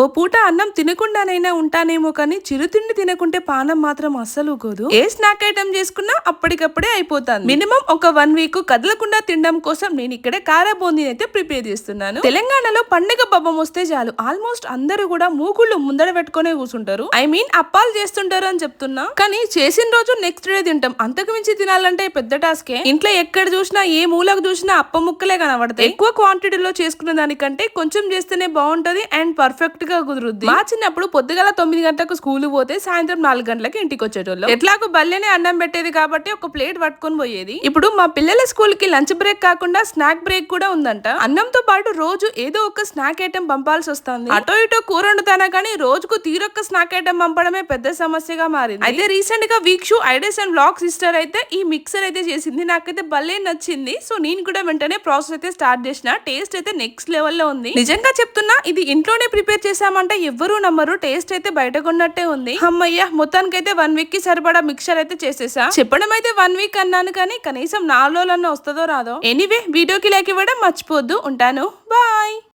ఓ పూట అన్నం తినకుండానైనా ఉంటానేమో కానీ చిరుతిండి తినకుంటే పానం మాత్రం అస్సలు కోదు. ఏ స్నాక్ ఐటమ్ చేసుకున్నా అప్పటికప్పుడే అయిపోతాను మినిమం ఒక వన్ వీక్ కదలకుండా తినడం కోసం నేను ఇక్కడే కారా అయితే ప్రిపేర్ చేస్తున్నాను. తెలంగాణలో పండుగ పబ్బం వస్తే చాలు. ఆల్మోస్ట్ అందరూ కూడా మూకుళ్ళు ముందర పెట్టుకునే కూర్చుంటారు ఐ మీన్ అప్పాలు చేస్తుంటారు అని చెప్తున్నా. కానీ చేసిన రోజు నెక్స్ట్ డే తింటాం. అంతకు మించి తినాలంటే పెద్ద టాస్కే. ఇంట్లో ఎక్కడ చూసినా ఏ మూలకు చూసినా అప్ప ముక్కలే కనబడతాయి. ఎక్కువ క్వాంటిటీలో చేసుకున్న దానికంటే కొంచెం చేస్తేనే బాగుంటది అండ్ పర్ఫెక్ట్ గా కుదురుద్ది. మా చిన్నప్పుడు పొద్దుగల తొమ్మిది గంటలకు స్కూల్ పోతే సాయంత్రం నాలుగు గంటలకి ఇంటికి వచ్చేటోళ్ళు. ఎట్లాగో బల్లెనే అన్నం పెట్టేది కాబట్టి ఒక ప్లేట్ పట్టుకొని పోయేది. ఇప్పుడు మా పిల్లల స్కూల్కి లంచ్ బ్రేక్ కాకుండా స్నాక్ బ్రేక్ కూడా ఉందంట. అన్నంతో పాటు రోజు ఏదో ఒక స్నాక్ ఐటెం పంపాల్సి వస్తుంది. అటో ఇటో కూర వండుతానా కానీ రోజుకు తీరొక్క స్నాక్ ఐటెం పంపడమే పెద్ద సమస్యగా మారింది. అయితే రీసెంట్గా Veekshu ideas and blog sister అయితే ఈ మిక్సర్ అయితే చేసింది. నాకైతే భలే నచ్చింది. సో నేను కూడా వెంటనే ప్రాసెస్ అయితే స్టార్ట్ చేసిన. టేస్ట్ అయితే నెక్స్ట్ లెవెల్లో ఉంది. నిజంగా చెప్తున్నా ఇది ఇంట్లోనే ప్రిపేర్ చేసామంటే ఎవ్వరూ నమ్మరు. టేస్ట్ అయితే బయట కొన్నట్టే ఉంది. అమ్మయ్య అయితే వన్ వీక్కి సరిపడా మిక్చర్ అయితే చేసేసా. చెప్పడం అయితే వన్ వీక్ అన్నాను కానీ కనీసం నాలుగు రోజులన్నా వస్తుందో రాదో. ఎనీవే వీడియోకి లైక్ ఇవ్వడం మర్చిపోద్దు ఉంటాను. బాయ్.